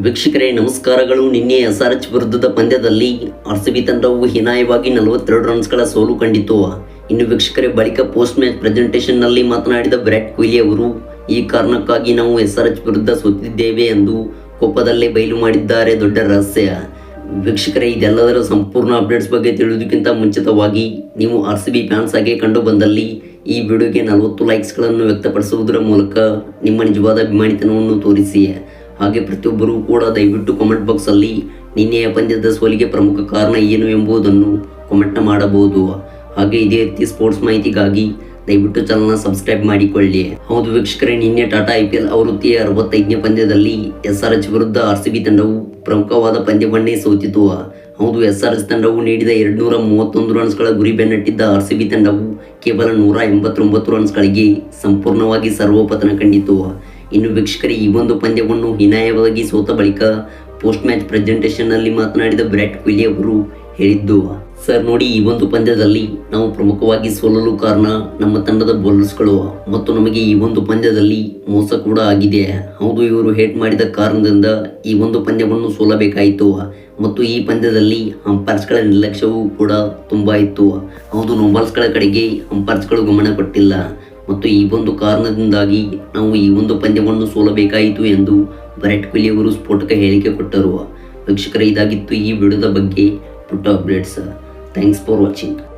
ವೀಕ್ಷಕರೇ, ನಮಸ್ಕಾರಗಳು. ನಿನ್ನೆ ಎಸ್ ಆರ್ ಎಚ್ ವಿರುದ್ಧದ ಪಂದ್ಯದಲ್ಲಿ ಆರ್ ಸಿ ಬಿ ತಂಡವು ಹೀನಾಯವಾಗಿ ನಲವತ್ತೆರಡು ರನ್ಸ್ಗಳ ಸೋಲು ಕಂಡಿತು. ಇನ್ನು ವೀಕ್ಷಕರೇ, ಬಳಿಕ ಪೋಸ್ಟ್ ಮ್ಯಾಚ್ ಪ್ರೆಸೆಂಟೇಷನ್ನಲ್ಲಿ ಮಾತನಾಡಿದ ವಿರಾಟ್ ಕೊಹ್ಲಿ ಅವರು, ಈ ಕಾರಣಕ್ಕಾಗಿ ನಾವು ಎಸ್ ಆರ್ ಎಚ್ ವಿರುದ್ಧ ಸೋತಿದ್ದೇವೆ ಎಂದು ಕೋಪದಲ್ಲೇ ಬಯಲು ಮಾಡಿದ್ದಾರೆ. ದೊಡ್ಡ ರಹಸ್ಯ. ವೀಕ್ಷಕರೇ, ಇದೆಲ್ಲದರ ಸಂಪೂರ್ಣ ಅಪ್ಡೇಟ್ಸ್ ಬಗ್ಗೆ ತಿಳಿಯೋದಕ್ಕಿಂತ ಮುಂಚಿತವಾಗಿ ನೀವು ಆರ್ ಸಿ ಬಿ ಫ್ಯಾನ್ಸ್ ಆಗಿ ಕಂಡು ಬಂದಲ್ಲಿ ಈ ವಿಡಿಯೋಗೆ ನಲವತ್ತು ಲೈಕ್ಸ್ಗಳನ್ನು ವ್ಯಕ್ತಪಡಿಸುವುದರ ಮೂಲಕ ನಿಮ್ಮ ನಿಜವಾದ ಅಭಿಮಾನಿತನವನ್ನು ತೋರಿಸಿ. ಹಾಗೆ ಪ್ರತಿಯೊಬ್ಬರೂ ಕೂಡ ದಯವಿಟ್ಟು ಕಾಮೆಂಟ್ ಬಾಕ್ಸಲ್ಲಿ ನಿನ್ನೆಯ ಪಂದ್ಯದ ಸೋಲಿಗೆ ಪ್ರಮುಖ ಕಾರಣ ಏನು ಎಂಬುದನ್ನು ಕಾಮೆಂಟ್ ಮಾಡಬಹುದು. ಹಾಗೆ ಇದೇ ರೀತಿ ಸ್ಪೋರ್ಟ್ಸ್ ಮಾಹಿತಿಗಾಗಿ ದಯವಿಟ್ಟು ಚಾನಲ್ನ ಸಬ್ಸ್ಕ್ರೈಬ್ ಮಾಡಿಕೊಳ್ಳಿ. ಹೌದು ವೀಕ್ಷಕರೇ, ನಿನ್ನೆ ಟಾಟಾ ಐ ಪಿ ಎಲ್ ಆವೃತ್ತಿಯ ಅರವತ್ತೈದನೇ ಪಂದ್ಯದಲ್ಲಿ ಎಸ್ ಆರ್ ಎಚ್ ವಿರುದ್ಧ ಆರ್ ಸಿ ಬಿ ತಂಡವು ಪ್ರಮುಖವಾದ ಪಂದ್ಯವನ್ನೇ ಸೋತಿತು. ಹೌದು ಎಸ್ ಆರ್ ಎಸ್ ತಂಡವು ನೀಡಿದ ಎರಡ್ನೂರ ಮೂವತ್ತೊಂದು ರನ್ಸ್ಗಳ ಗುರಿ ಬೆನ್ನಟ್ಟಿದ್ದ ಆರ್ ಸಿ ಬಿ ತಂಡವು ಕೇವಲ ನೂರ ಎಂಬತ್ತೊಂಬತ್ತು ರನ್ಸ್ಗಳಿಗೆ ಸಂಪೂರ್ಣವಾಗಿ ಸರ್ವಪತನ ಕಂಡಿತು. ಇನ್ನು ವೀಕ್ಷಕರೇ, ಈ ಒಂದು ಪಂದ್ಯವನ್ನು ಹೀನಾಯವಾಗಿ ಸೋತ ಬಳಿಕ ಪೋಸ್ಟ್ ಮ್ಯಾಚ್ ಪ್ರೆಸೆಂಟೇಷನ್ನಲ್ಲಿ ಮಾತನಾಡಿದ ವಿರಾಟ್ ಕೊಹ್ಲಿ ಅವರು ಹೇಳಿದ್ದು ಸರ್ ನೋಡಿ, ಈ ಒಂದು ಪಂದ್ಯದಲ್ಲಿ ನಾವು ಪ್ರಮುಖವಾಗಿ ಸೋಲಲು ಕಾರಣ ನಮ್ಮ ತಂಡದ ಬೌಲರ್ಸ್ಗಳು ಮತ್ತು ನಮಗೆ ಈ ಒಂದು ಪಂದ್ಯದಲ್ಲಿ ಮೋಸ ಕೂಡ ಆಗಿದೆ. ಹೌದು, ಇವರು ಹೇಟ್ ಮಾಡಿದ ಕಾರಣದಿಂದ ಈ ಒಂದು ಪಂದ್ಯವನ್ನು ಸೋಲಬೇಕಾಯಿತು ಮತ್ತು ಈ ಪಂದ್ಯದಲ್ಲಿ ಅಂಪೈರ್ಸ್ಗಳ ನಿರ್ಲಕ್ಷ್ಯವೂ ಕೂಡ ತುಂಬ ಇತ್ತು. ಹೌದು ನೋಬಾಲ್ಸ್ಗಳ ಕಡೆಗೆ ಅಂಪೈರ್ಸ್ಗಳು ಗಮನ ಕೊಟ್ಟಿಲ್ಲ. ಮತ್ತು ಈ ಒಂದು ಕಾರಣದಿಂದಾಗಿ ನಾವು ಈ ಒಂದು ಪಂದ್ಯವನ್ನು ಸೋಲಬೇಕಾಯಿತು ಎಂದು ವಿರಾಟ್ ಕೊಹ್ಲಿ ಅವರು ಸ್ಫೋಟಕ ಹೇಳಿಕೆ ಕೊಟ್ಟರು. ವೀಕ್ಷಕರ, ಇದಾಗಿತ್ತು ಈ ವಿಡಿಯೋದ ಬಗ್ಗೆ ಪುಟ್ಟ ಅಪ್ಡೇಟ್ಸ್. Thanks for watching.